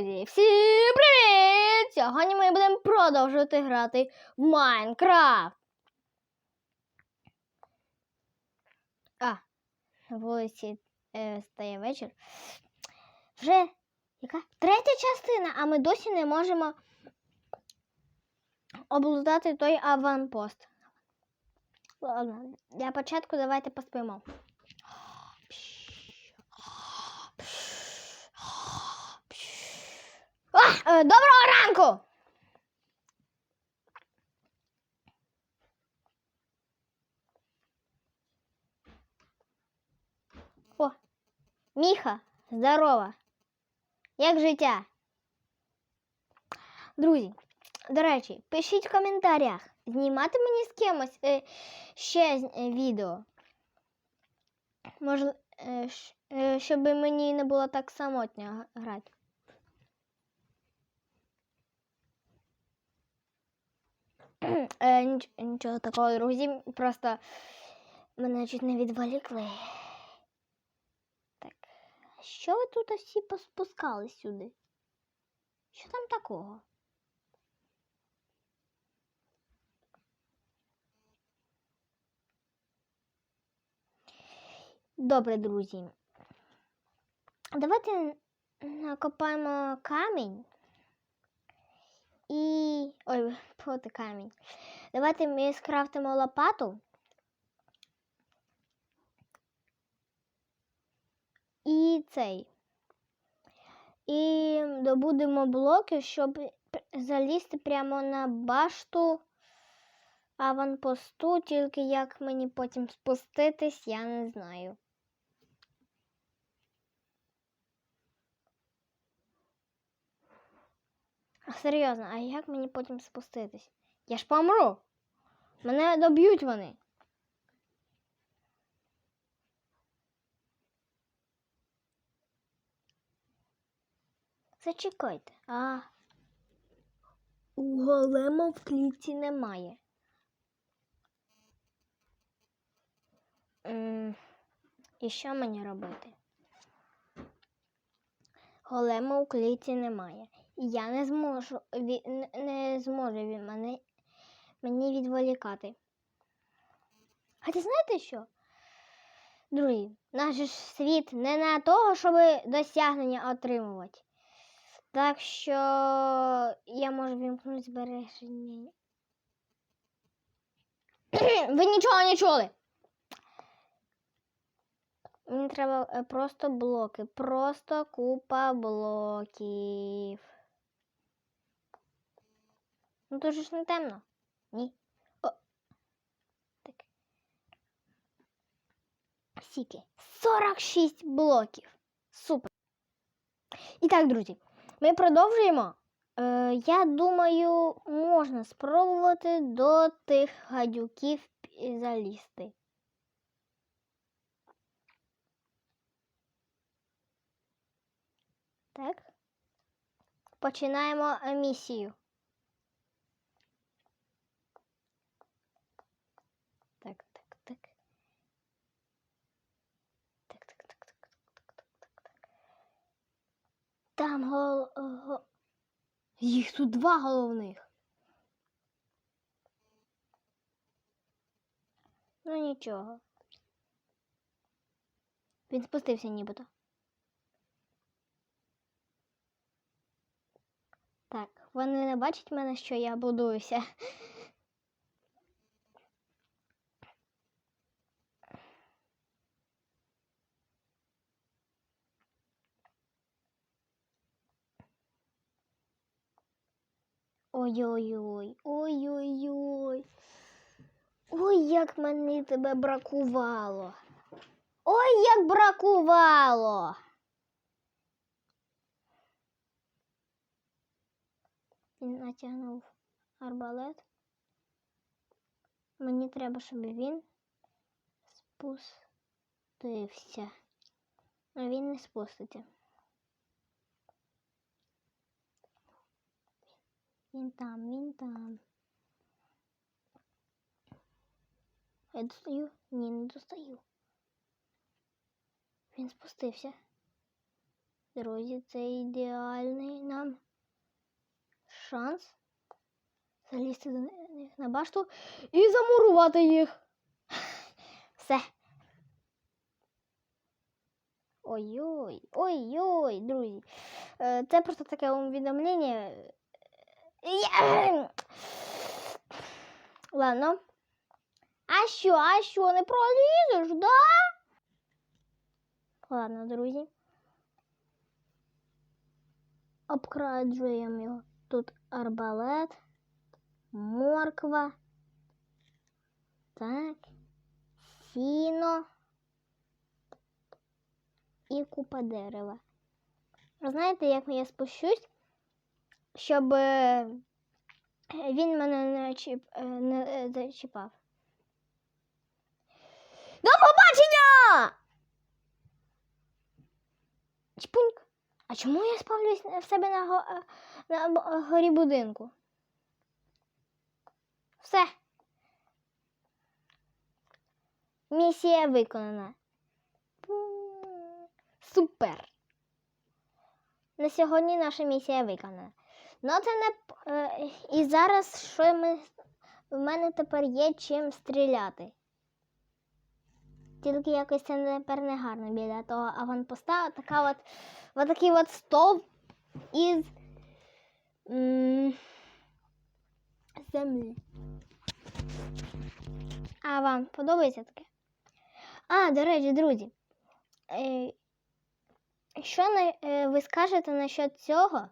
Друзі, всім привіт! Сьогодні ми будемо продовжувати грати в Майнкрафт. А, вулиці е, стає вечір. Вже яка? Третя частина, а ми досі не можемо облутати той аванпост. Ладно, для початку давайте поспимо. А, е, доброго ранку! О, Міха, здорова. Як життя? Друзі, до речі, пишіть в коментарях, знімати мені з кимось е, ще е, відео. Може, е, е, щоб мені не було так самотньо грати. Ніч- нічого такого, друзі. Просто мене чуть не відволікли. Так. Що ви тут всі поспускали сюди? Що там такого? Добре, друзі. Давайте накопаємо камінь. І. Ой, проти камінь. Давайте ми скрафтимо лопату. І цей. І добудемо блоки, щоб залізти прямо на башту аванпосту, тільки як мені потім спуститись, я не знаю. Серйозно, а як мені потім спуститись? Я ж помру. Мене доб'ють вони. Зачекайте. А. У голема в клітці немає. М, І що мені робити? Голема у клітці немає. Я не зможу ві- не- зможу він мене мені відволікати. Хоча знаєте що? Друзі, наш світ не на того, щоб досягнення отримувати. Так що я можу вімкнути збереження. Ви нічого не чули. Мені треба е, просто блоки. Просто купа блоків. Ну же ж не темно. Ні. О. Так. Сіки. 46 блоків. Супер. І так, друзі, ми продовжуємо. Е, я думаю, можна спробувати до тих гадюків залізти. Так. Починаємо місію. Так, так, так. Так, так, так, так, так, так, так, так. Там гол... го- Їх тут два головних. Ну нічого. Він спустився нібито. Так, вони не бачать мене, що я будуюся. Ой-ой-ой, ой-ой-ой. Ой, як мені тебе бракувало. Ой, як бракувало. Він натягнув арбалет. Мені треба, щоб він спустився. А він не спуститься. Він там, він там. Я достаю? Ні, не достаю. Він спустився. Друзі, це ідеальний нам шанс залізти до них на башту і замурувати їх. Все. Ой-ой, ой-ой, друзі. Е, Це просто таке увідомлення. Я- Ладно. А що, а що, не пролізеш, да? Ладно, друзі. Обкраджуємо його. Тут арбалет, морква. Так. Сіно і купа дерева. Знаєте, як я спущусь, щоб е, він мене не, чіп, е, не е, зачіпав. До побачення! Чпуньк. А чому я спавлюсь в себе на, го- е, на горі будинку? Все. Місія виконана. Супер. На сьогодні наша місія виконана. Ну, це не. е, І зараз що ми. В мене тепер є чим стріляти. Тільки якось це тепер не гарно біля того аванпоста. Така от, от такий от стовп із м, землі. А вам подобається таке? А, до речі, друзі. Е, що е, ви скажете насчет цього,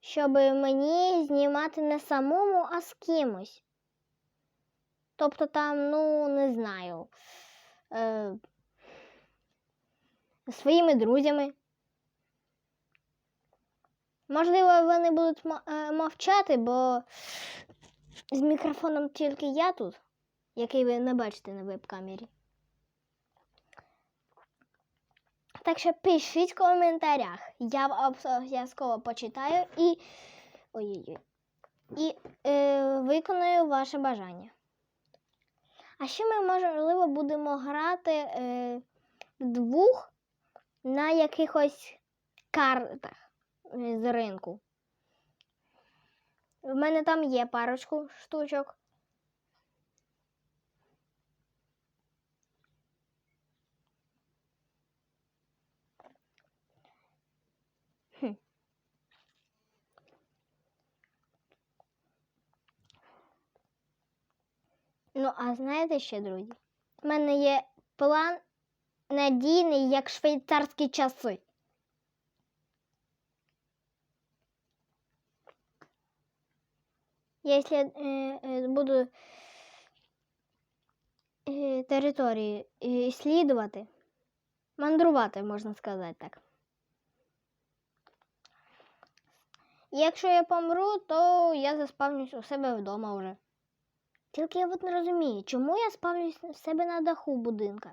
щоб мені знімати не самому, а з кимось? Тобто там, ну, не знаю, е, своїми друзями. Можливо, вони будуть е, мовчати, бо з мікрофоном тільки я тут, який ви не бачите на веб-камері. Так що пишіть в коментарях. Я обов'язково почитаю і. І е, виконую ваше бажання. А ще ми, можливо, будемо грати е, вдвох на якихось картах е, з ринку. В мене там є парочку штучок. Ну, а знаєте ще, друзі? У мене є план надійний, як швейцарські часи. Якщо е, е, буду е, території слідувати, мандрувати, можна сказати так. Якщо я помру, то я заспавнюсь у себе вдома вже. Тільки я от не розумію, чому я спавлюсь в себе на даху будинка.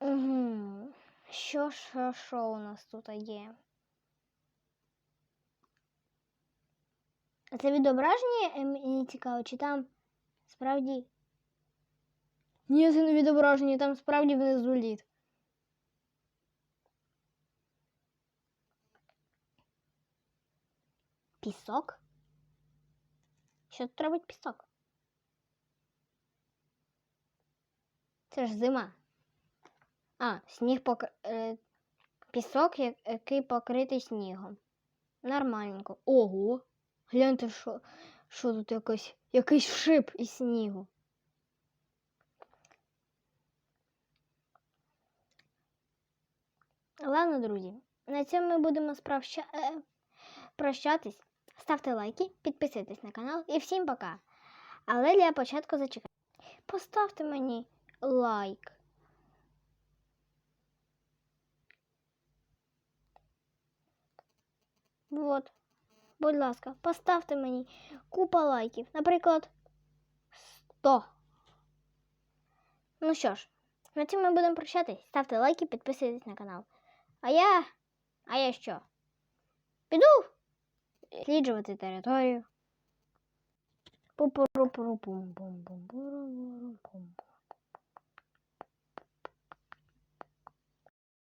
Угу. Що, що, що у нас тут є? А це відображення е, мені цікаво, чи там справді. Ні, це не відображення, там справді внизу лід. Пісок? Що тут робить пісок? Це ж зима. А, сніг пок... е, пісок, який покритий снігом. Нормальненько. Ого! Гляньте, що, що тут якось, якийсь шип із снігу. Ладно, друзі, на цьому ми будемо справща... е, прощатись. Ставте лайки, підписуйтесь на канал і всім пока. Але для початку зачекайте. Поставте мені лайк. Вот. Будь ласка, поставте мені купа лайків. Наприклад, 100. Ну що ж, на цьому ми будемо прощатись. Ставте лайки, підписуйтесь на канал. А я. А я що? Піду сліджувати територію. Пу-пу-ру-пу-ру-пум-пум-пум-пум-пум-пум.